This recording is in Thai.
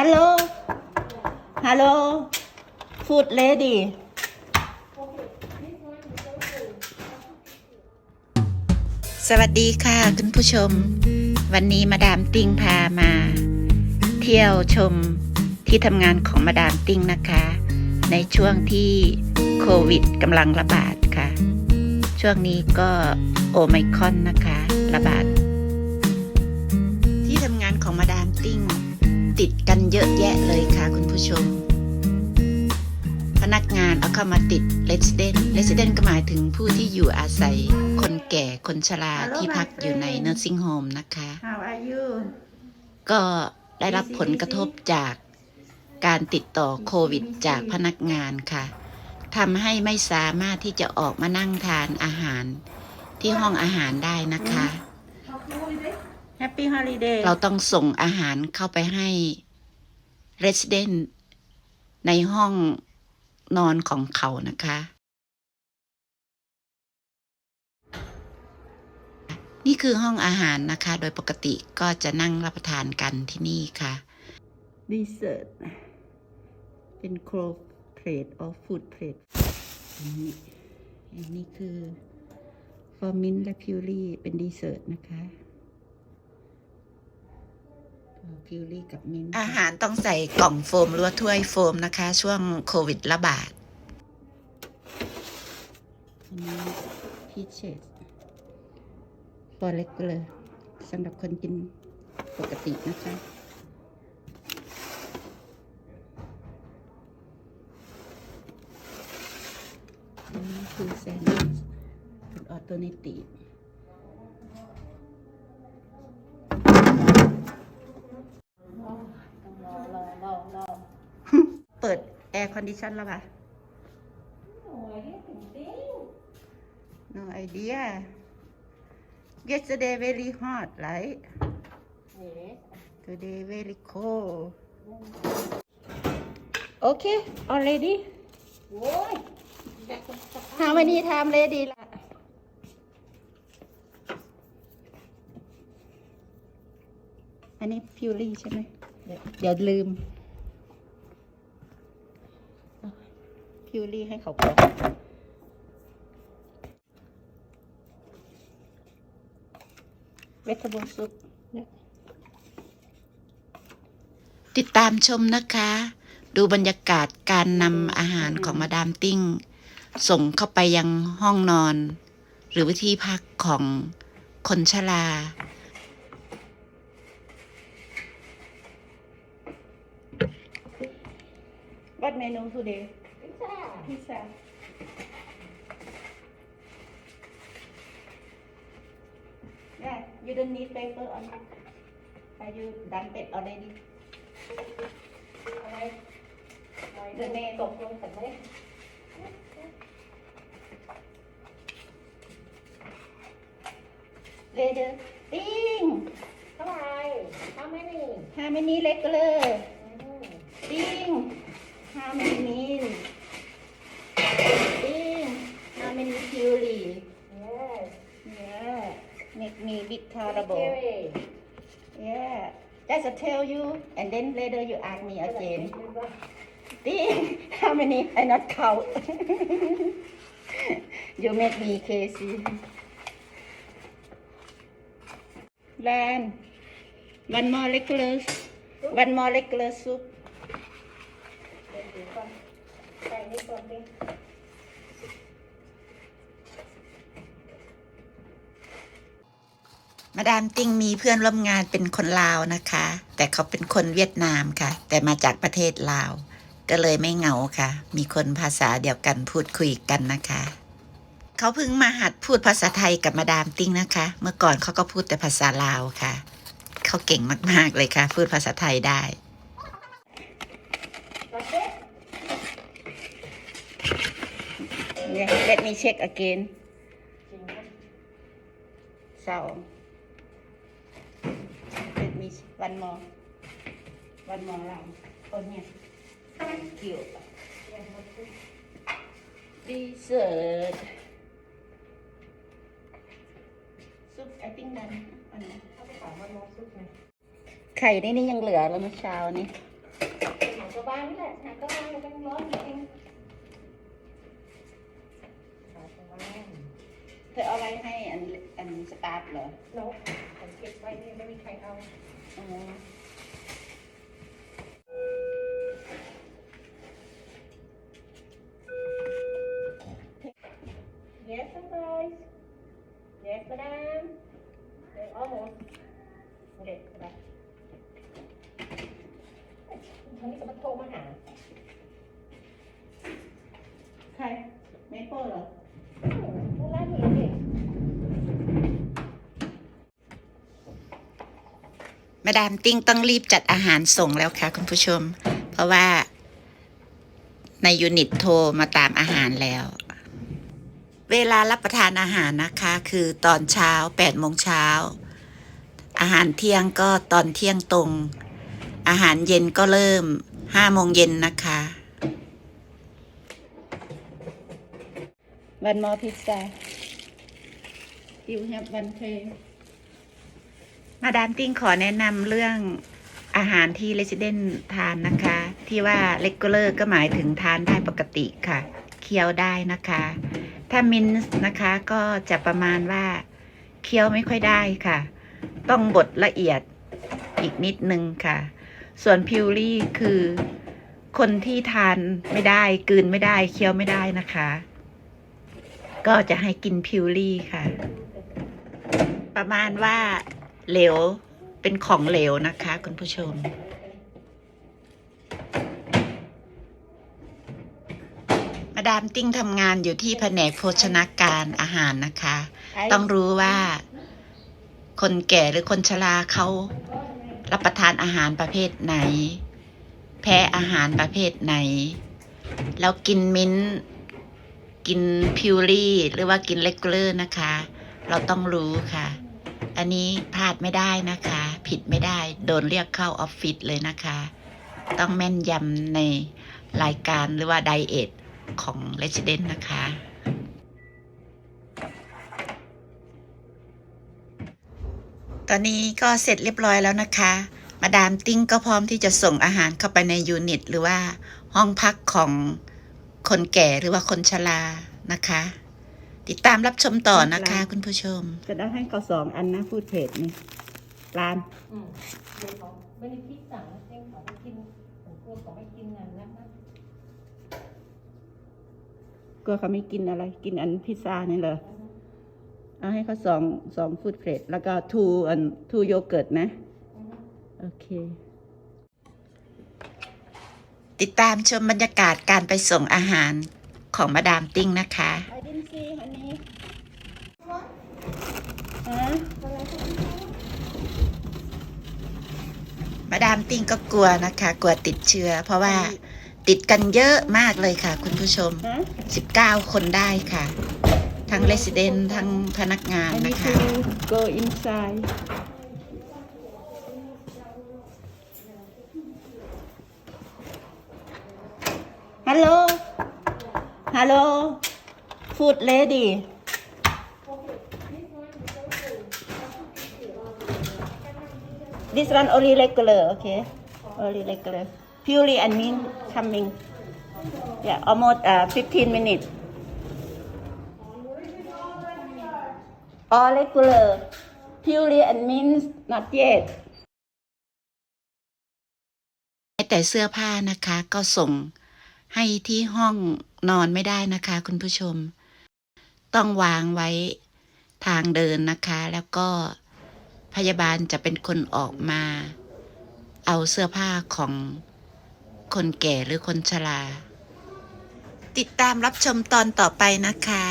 Hello Hello Food ready สวัสดีค่ะคุณผู้ชม วันนี้มาดามติ้งพามา เที่ยวชมที่ทำงานของมาดามติ้งนะคะ ในช่วงที่โควิดกำลังระบาดค่ะ ช่วงนี้ก็โอไมคอนนะคะ ระบาด เยอะแยะเลยค่ะคุณผู้ชม พนักงานเอาเข้ามาติด resident resident ก็หมายถึงผู้ที่อยู่อาศัย คนแก่คนชรา Hello, ที่พัก my อยู่ใน friend. nursing home นะคะ How are you? ก็ได้รับผลกระทบจากการติดต่อโควิดจากพนักงานค่ะทำให้ไม่สามารถที่จะออกมานั่งทานอาหารที่ห้องอาหารได้นะคะ Happy holiday. เราต้องส่งอาหารเข้าไปให้ resident ในห้องนอนของเขานะคะ นี่คือห้องอาหารนะคะ โดยปกติก็จะนั่งรับประทานกันที่นี่ค่ะ dessert เป็น crow plate or food plate อันนี้อันนี้คือ for mint และ puree เป็น dessert นะคะ พิวรี่กับมินอาหารต้องใส่กล่องโฟมหรือว่าถ้วยโฟมนะคะ ช่วงโควิดระบาดอันนี้พีชเชสตัวเล็กเลยสำหรับคนกินปกตินะคะอันนี้คือแซนด์วิชเป็นออโตเนติ เปิดแอร์คอนดิชันแล้วป่ะ No idea. Yesterday very hot, right? Today very cold. Okay, already? How many time ready ละ อันนี้พิวรี่ใช่ไหม เดี๋ยวลืม พิวรี่ให้เขาก่อนเวทบ l ซุปติดตามชมนะคะ ดูบรรยากาศการนำอาหารของมาดามติ้ง ส่งเข้าไปยังห้องนอน หรือวิที่พักของคนชรา What menu today? Pizza. Pizza. Yeah, you don't need paper on it. Are you done it already? อะไรเดนเนตกลงแต่ไม่ Later. Ding! เท่าไหร่ถ้าไม่มี How many regular? Ding! How many meal? Ding! How many puree? yes Yeah. Make me bit terrible. Yeah. Just to tell you, and then later you ask me again. Ding! How many? I not count. you make me crazy. Lan, one more regular, one more regular soup. ใส่นี่ก่อนดิ มาดามติงมีเพื่อนร่วมงานเป็นคนลาวนะคะ แต่เขาเป็นคนเวียดนามค่ะ แต่มาจากประเทศลาว ก็เลยไม่เหงาค่ะ มีคนภาษาเดียวกันพูดคุยกันนะคะ เขาเพิ่งมาหัดพูดภาษาไทยกับมาดามติ้งนะคะ เมื่อก่อนเขาก็พูดแต่ภาษาลาวค่ะ เขาเก่งมากๆเลยค่ะ พูดภาษาไทยได้ Yeah, let me check again. สอง let me one more one more round โอ้เนี่ย thank you dessert soup I think done อันนี้เอาไปถามว่าน้องซุปไงไข่ในนี้ยังเหลือแล้วเมื่อเช้านี้ก็ได้เป็นร้อยเองขายตรงนั้นเธอเอาอะไรให้อันอันสตาร์ทเหรอแล้วผมเก็บไว้นี่ไม่มีใครเอา อ๋อเยสซัมไพรส์เยสมาดามเดี๋ยวเอาหมดเด็กไปฉันนี่จะมาโทรมาหา ใครเมเปิลเหรอเวลาเห็นเด็ก มาดามติ้งต้องรีบจัดอาหารส่งแล้วค่ะคุณผู้ชม เพราะว่าในยูนิตโทรมาตามอาหารแล้ว เวลารับประทานอาหารนะคะ คือตอนเช้า8โมงเช้า อาหารเที่ยงก็ตอนเที่ยงตรง อาหารเย็นก็เริ่ม5โมงเย็นนะคะ วันมอพิซซ่า you have one tray มาดามติ้งขอแนะนำเรื่องอาหารที่ Resident ทานนะคะ ที่ว่า regular ก็หมายถึงทานได้ปกติค่ะ เคี้ยวได้นะคะ ถ้ามินส์นะคะก็จะประมาณว่าเคี้ยวไม่ค่อยได้ค่ะ ต้องบดละเอียดอีกนิดนึงค่ะ ส่วนพิวรี่คือคนที่ทานไม่ได้กลืนไม่ได้เคี้ยวไม่ได้นะคะ ก็จะให้กินพิวรี่ค่ะ ประมาณว่า เหลว เป็นของเหลวนะคะ คุณผู้ชม มาดามติ้งทำงานอยู่ที่แผนกโภชนาการอาหารนะคะ ต้องรู้ว่า คนแก่หรือคนชราเขารับประทานอาหารประเภทไหน แพ้อาหารประเภทไหน แล้วกินมิ้นท์กินพิวรี่ หรือว่ากินเลกเลอร์นะคะ เราต้องรู้ค่ะ อันนี้พลาดไม่ได้นะคะ ผิดไม่ได้โดนเรียกเข้าออฟฟิศเลยนะคะ ต้องแม่นยำในรายการหรือว่าไดเอทของ Resident นะคะ ตอนนี้ก็เสร็จเรียบร้อยแล้วนะคะ มาดามติ้งก็พร้อมที่จะส่งอาหารเข้าไปในยูนิต หรือว่าห้องพักของคนแก่หรือว่าคนชรานะคะ ติดตามรับชมต่อนะคะ คุณผู้ชม จะได้ให้เขาสองอันนะพูดเพจนี่ร้านอืมเดี๋ยวเขาไม่ได้คิดสั่งนะเองเขาไปกินผมกลัวเขาไม่กินงานนะนะกลัวเขาไม่กินอะไร กินอันพิซซ่านี่เหรอเอาให้เขาสองสองฟูดเพจแล้วก็ทูอันทูโยเกิร์ตนะ โอเค ติดตามชมบรรยากาศการไปส่งอาหาร ของมาดามติ้งนะคะ I didn't see honey ฮะมาดามติ้งก็กลัวนะคะ กลัวติดเชื้อ เพราะว่าติดกันเยอะมากเลยค่ะ คุณผู้ชมฮะ19 คนได้ค่ะ ทั้งเลสเดนทั้งพนักงาน I นะ need คะ to go inside ฮัลโหล ฮัลโหล food lady This one only regular, okay? Only regular. Purely and mint coming. Yeah, almost uh, 15 minutes. All regular. Purely and mint, not yet. แต่เสื้อผ้านะคะก็ส่งให้ที่ห้อง นอนไม่ได้นะคะ คุณผู้ชม ต้องวางไว้ทางเดินนะคะ แล้วก็พยาบาลจะเป็นคนออกมา เอาเสื้อผ้าของคนแก่หรือคนชรา ติดตามรับชมตอนต่อไปนะคะ